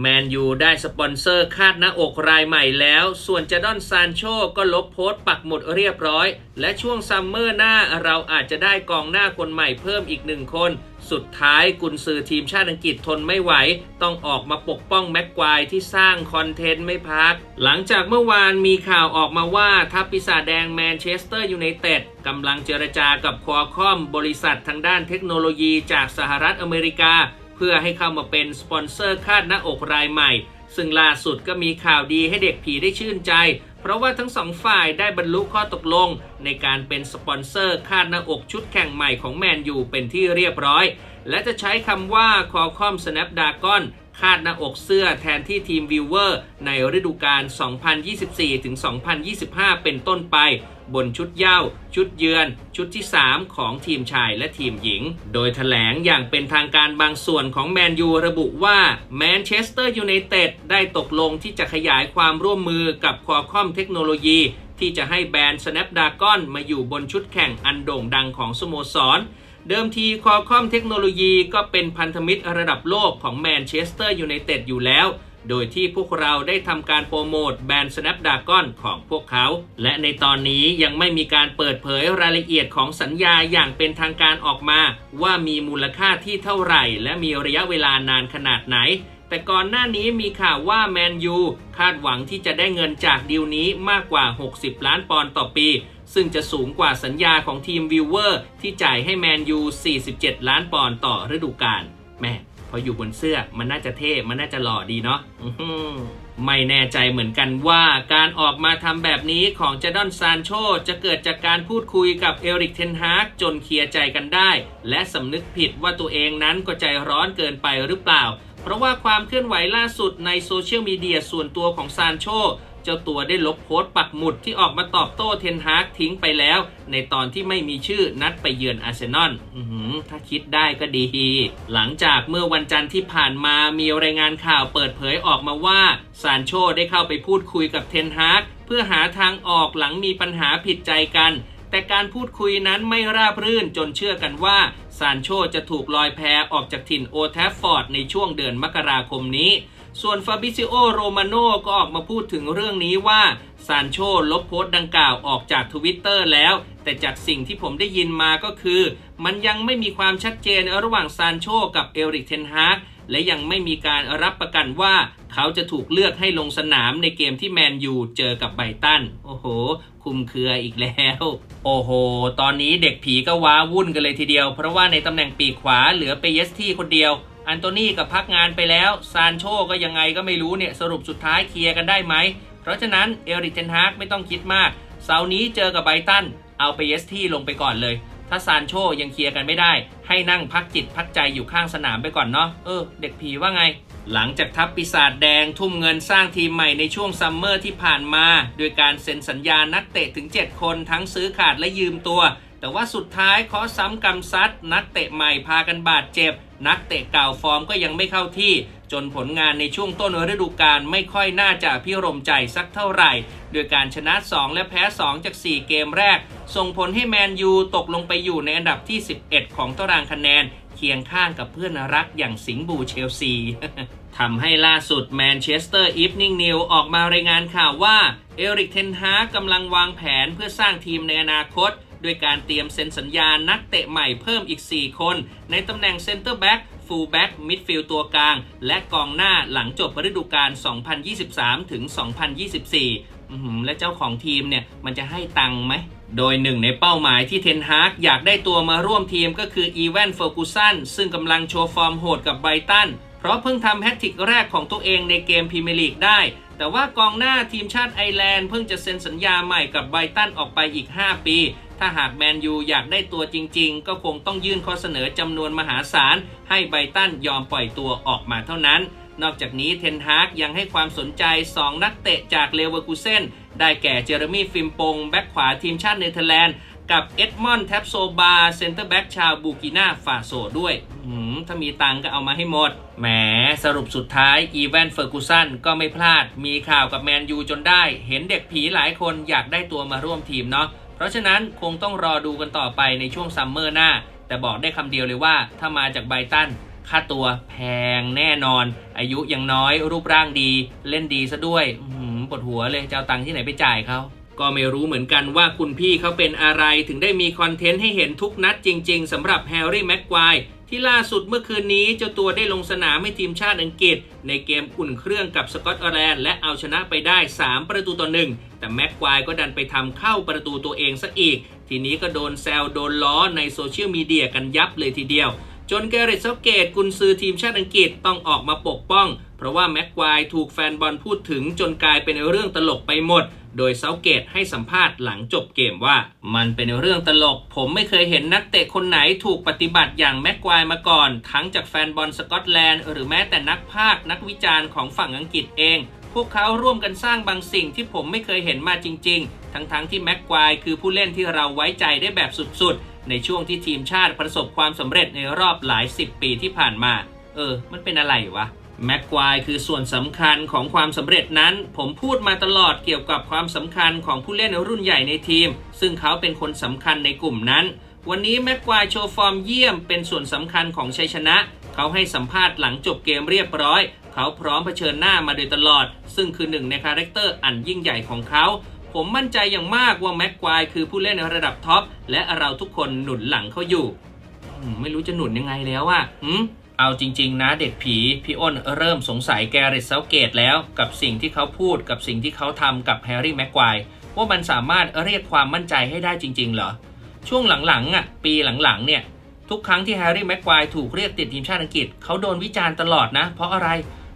แมนยูได้สปอนเซอร์คาดหน้าอกรายใหม่แล้ว ส่วนจดอนซานโชก็ลบโพสต์ปักหมุดเรียบร้อย และช่วงซัมเมอร์หน้าเราอาจจะได้กองหน้าคนใหม่เพิ่มอีกหนึ่งคน สุดท้ายกุนซือทีมชาติอังกฤษทนไม่ไหว ต้องออกมาปกป้องแม็กควายที่สร้างคอนเทนต์ไม่พัก หลังจากเมื่อวานมีข่าวออกมาว่าทัพปีศาจแดงแมนเชสเตอร์ยูไนเต็ดกำลังเจรจากับควอคอมบริษัททางด้านเทคโนโลยีจากสหรัฐอเมริกา เพื่อให้เข้ามาเป็นสปอนเซอร์คาดหน้าอกรายใหม่ ซึ่งล่าสุดก็มีข่าวดีให้เด็กผีได้ชื่นใจ เพราะว่าทั้งสองฝ่ายได้บรรลุข้อตกลง ในการเป็นสปอนเซอร์คาดหน้าอกชุดแข่งใหม่ของแมนยูเป็นที่เรียบร้อย และจะใช้คำว่าคอคอม Snapdragon คาดหน้าอกเสื้อแทนที่ทีมวิวเวอร์ในฤดูกาล 2024-2025 เป็นต้นไป บนชุดเย้า ชุดเยือน ชุดที่ 3 ของทีมชายและทีมหญิง โดยถแถลงอย่างเป็นทางการบางส่วนของแมนยูระบุว่าแมนเชสเตอร์ยูไนเต็ดได้ตกลงที่จะขยายความร่วมมือกับคอคอมเทคโนโลยีที่จะให้แบรนด์ Snapdragon มาอยู่บนชุดแข่งอันโด่งดังของสโมสร เดิมทีคอคอมเทคโนโลยีก็เป็นพันธมิตรระดับโลกของแมนเชสเตอร์ยูไนเต็ดอยู่แล้ว โดยที่พวกเราได้ทำการโปรโมทแบรนด์ Snapdragon ของพวกเขา และในตอนนี้ยังไม่มีการเปิดเผยรายละเอียดของสัญญาอย่างเป็นทางการออกมา ว่ามีมูลค่าที่เท่าไหร่ และมีระยะเวลานานขนาดไหนแต่ก่อนหน้านี้มีข่าวว่าแมนยูคาดหวังที่จะได้เงินจากดีลนี้มากกว่า 60 ล้านปอนด์ต่อปี ซึ่งจะสูงกว่าสัญญาของทีมวิวเวอร์ที่จ่ายให้แมนยู 47 ล้านปอนด์ต่อฤดูกาลแม่ พออยู่บนเสื้อมันน่าจะเท่ มันน่าจะหล่อดีเนาะไม่แน่ใจเหมือนกันว่าการออกมาทำแบบนี้ของเจดอนซานโชจะเกิดจากการพูดคุยกับเอริกเทนฮากจนเคลียร์ใจกันได้ และสำนึกผิดว่าตัวเองนั้นก็ใจร้อนเกินไปหรือเปล่า เพราะว่าความเคลื่อนไหวล่าสุดในโซเชียลมีเดียส่วนตัวของซานโช เจ้าตัวได้ลบโพสต์ปักหมุดที่ออกมาตอบโต้เทนฮากทิ้งไปแล้ว ในตอนที่ไม่มีชื่อนัดไปเยือนอาร์เซนอลถ้าคิดได้ก็ดี หลังจากเมื่อวันจันทร์ที่ผ่านมามีรายงานข่าวเปิดเผยออกมาว่าซานโชได้เข้าไปพูดคุยกับเทนฮากเพื่อหาทางออกหลังมีปัญหาผิดใจกันแต่การพูดคุยนั้นไม่ราบรื่นจนเชื่อกันว่าซานโชจะถูกลอยแพออกจากถิ่นโอแทฟฟอร์ดในช่วงเดือนมกราคมนี้ ส่วนฟาบิซิโอโรมาโนก็ออกมาพูดถึงเรื่องนี้ว่าซานโชลบโพสต์ดังกล่าวออกจากทวิตเตอร์แล้ว แต่จากสิ่งที่ผมได้ยินมาก็คือ มันยังไม่มีความชัดเจนระหว่างซานโชกับเอริกเทนฮากและยังไม่มีการรับประกันว่าเขาจะถูกเลือกให้ลงสนามในเกมที่แมนยูเจอกับไบตัน โอ้โห คุมเครืออีกแล้ว โอ้โห ตอนนี้เด็กผีก็ว้าวุ่นกันเลยทีเดียว เพราะว่าในตำแหน่งปีกขวาเหลือเปเยสที่คนเดียว อันโตนี่กับพักงานไปแล้ว ซานโชก็ยังไงก็ไม่รู้เนี่ย สรุปสุดท้ายเคลียร์กันได้ไหม เพราะฉะนั้นเอริกเทนฮากไม่ต้องคิดมาก เสาร์นี้เจอกับไบตัน เอาเปเยสที่ลงไปก่อนเลย ถ้าซานโชยังเคลียร์กันไม่ได้ ให้นั่งพักจิตพักใจอยู่ข้างสนามไปก่อนเนาะ เออ เด็กผีว่าไง หลังจากทัพปีศาจแดงทุ่มเงินสร้างทีมใหม่ในช่วงซัมเมอร์ที่ผ่านมา โดยการเซ็นสัญญานักเตะถึง 7 คนทั้งซื้อขาดและยืมตัวแต่ว่าสุดท้ายขอซ้ำกำซัด นักเตะใหม่พากันบาดเจ็บ นักเตะเก่าฟอร์มก็ยังไม่เข้าที่ จนผลงานในช่วงต้นฤดูกาลไม่ค่อยน่าจะพิรมใจสักเท่าไหร่ โดยการชนะ 2 และแพ้ 2 จาก 4 เกมแรก ส่งผลให้แมนยูตกลงไปอยู่ในอันดับที่ 11 ของตารางคะแนน เคียงข้างกับเพื่อนรักอย่างสิงห์บูเชลซีทำให้ล่าสุดแมนเชสเตอร์อีฟนิ่งนิวออกมารายงานข่าวว่าเอริกเทนฮากกำลังวางแผนเพื่อสร้างทีมในอนาคต ด้วยการเตรียมเซ็นสัญญานักเตะใหม่เพิ่มอีก 4 คน ในตำแหน่งเซนเตอร์แบ็กฟูลแบ็กมิดฟิลด์ตัวกลาง และกองหน้าหลังจบฤดูกาล 2023 ถึง 2024 และเจ้าของทีมเนี่ย มันจะให้ตังค์ไหม โดยหนึ่งในเป้าหมายที่เทนฮากอยากได้ตัวมาร่วมทีมก็คืออีแวนเฟอร์กูสันซึ่งกำลังโชว์ฟอร์มโหดกับไบรตัน เพราะเพิ่งทำแฮตทริกแรกของตัวเองในเกมพรีเมียร์ลีกได้ แต่ว่ากองหน้าทีมชาติไอร์แลนด์เพิ่งจะเซ็นสัญญาใหม่กับไบรตันออกไปอีก 5 ปี ถ้าหากแมนยูอยากได้ตัวจริง ๆ ก็คงต้องยื่นข้อเสนอจำนวนมหาศาล ให้ไบตันยอมปล่อยตัวออกมาเท่านั้น นอกจากนี้เทนฮากยังให้ความสนใจ 2 นักเตะจากเลเวอร์คูเซนได้แก่เจอร์มี่ฟิมปง แบ็กขวาทีมชาติเนเธอร์แลนด์กับเอ็ดมอนด์แท็บโซบาเซนเตอร์แบ็กชาวบูกินาฟาโซด้วย ถ้ามีตังก็เอามาให้หมด แหม สรุปสุดท้ายอีแวนเฟอร์กูสันก็ไม่พลาด มีข่าวกับแมนยูจนได้ เห็นเด็กผีหลายคนอยากได้ตัวมาร่วมทีมเนาะ เพราะฉะนั้นคงต้องรอดูกันต่อไปในช่วงซัมเมอร์หน้า แต่บอกได้คำเดียวเลยว่า ถ้ามาจากไบตันค่าตัวแพงแน่นอน อายุยังน้อยรูปร่างดี เล่นดีซะด้วยปวดหัวเลยจะเอาตังค์ที่ไหนไปจ่ายเขาก็ไม่รู้เหมือนกันว่าคุณพี่เขาเป็นอะไรถึงได้มีคอนเทนต์ให้เห็นทุกนัดจริง ๆสำหรับแฮร์รี่แม็กควายที่ล่าสุดเมื่อคืนนี้เจ้าตัวได้ลงสนามให้ทีมชาติอังกฤษ ในเกมอุ่นเครื่องกับสกอตแลนด์และเอาชนะไปได้ 3 ประตูต่อหนึ่ง แต่แม็กควายก็ดันไปทำเข้าประตูตัวเองซะอีก ทีนี้ก็โดนแซวโดนล้อในโซเชียลมีเดียกันยับเลยทีเดียว จนแกเรตเซาเกตกุนซือทีมชาติอังกฤษต้องออกมาปกป้อง เพราะว่าแม็กควายถูกแฟนบอลพูดถึงจนกลายเป็นเรื่องตลกไปหมดโดยเซาเกตให้สัมภาษณ์หลังจบเกมว่า มันเป็นเรื่องตลก ผมไม่เคยเห็นนักเตะคนไหนถูกปฏิบัติอย่างแม็กควายมาก่อน ทั้งจากแฟนบอลสกอตแลนด์ หรือแม้แต่นักพากนักวิจารณ์ของฝั่งอังกฤษเอง พวกเขาร่วมกันสร้างบางสิ่งที่ผมไม่เคยเห็นมาจริง ๆ ทั้งๆที่แม็กควายคือผู้เล่นที่เราไว้ใจได้แบบสุดๆ ในช่วงที่ทีมชาติประสบความสำเร็จในรอบหลายสิบปีที่ผ่านมา เออ มันเป็นอะไรวะแม็กควายคือส่วนสำคัญของความสำเร็จนั้น ผมพูดมาตลอดเกี่ยวกับความสำคัญของผู้เล่นรุ่นใหญ่ในทีม ซึ่งเขาเป็นคนสำคัญในกลุ่มนั้น วันนี้แม็กควายโชว์ฟอร์มเยี่ยมเป็นส่วนสำคัญของชัยชนะ เขาให้สัมภาษณ์หลังจบเกมเรียบร้อย เขาพร้อมเผชิญหน้ามาโดยตลอด ซึ่งคือหนึ่งในคาแรคเตอร์อันยิ่งใหญ่ของเขา ผมมั่นใจอย่างมากว่าแม็กควายคือผู้เล่นระดับท็อปและเราทุกคนหนุนหลังเขาอยู่ ไม่รู้จะหนุนยังไงแล้วอะหืมเอาจริง ๆ นะเด็กผีพี่อ้นเริ่มสงสัยแกเรตเซาเกตแล้ว กับสิ่งที่เขาพูดกับสิ่งที่เขาทำกับแฮร์รี่แม็กควายว่ามันสามารถเรียกความมั่นใจให้ได้จริง ๆ เหรอ ช่วงหลังๆอะปีหลังๆเนี่ย ทุกครั้งที่แฮร์รี่แม็กควายถูกเรียกติดทีมชาติอังกฤษเขาโดนวิจารณ์ตลอดนะ เพราะอะไร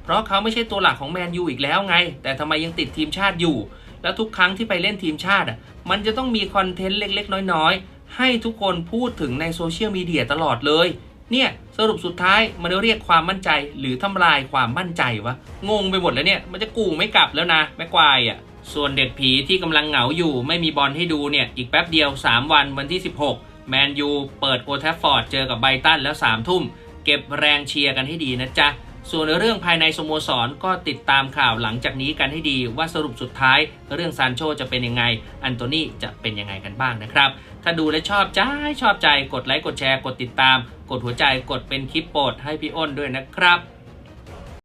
เพราะเขาไม่ใช่ตัวหลักของแมนยูอีกแล้วไง แต่ทำไมยังติดทีมชาติอยู่ แล้วทุกครั้งที่ไปเล่นทีมชาติ มันจะต้องมีคอนเทนต์เล็กๆ น้อยๆ ให้ทุกคนพูดถึงในโซเชียลมีเดียตลอดเลย เนี่ยสรุปสุดท้ายมันเรียกความมั่นใจหรือทำลายความมั่นใจวะ งงไปหมดแล้วเนี่ย มันจะกูไม่กลับแล้วนะแม็กควายอะส่วนเด็กผีที่กำลังเหงาอยู่ไม่มีบอลให้ดูเนี่ย อีกแป๊บเดียว 3 วันวันที่ 16 แมนยูเปิดโอแทฟฟอร์ดเจอกับไบตันแล้ว3ทุ่ม เก็บแรงเชียร์กันให้ดีนะจ๊ะ ส่วนเรื่องภายในสโมสรก็ติดตามข่าวหลังจากนี้กันให้ดีว่าสรุปสุดท้ายเรื่องซานโชจะเป็นยังไง อันโตนี่จะเป็นยังไงกันบ้างนะครับ ถ้าดูและชอบใจชอบใจกดไลค์กดแชร์กดติดตาม กดหัวใจกดเป็นคลิปโปรดให้พี่อ้นด้วยนะครับ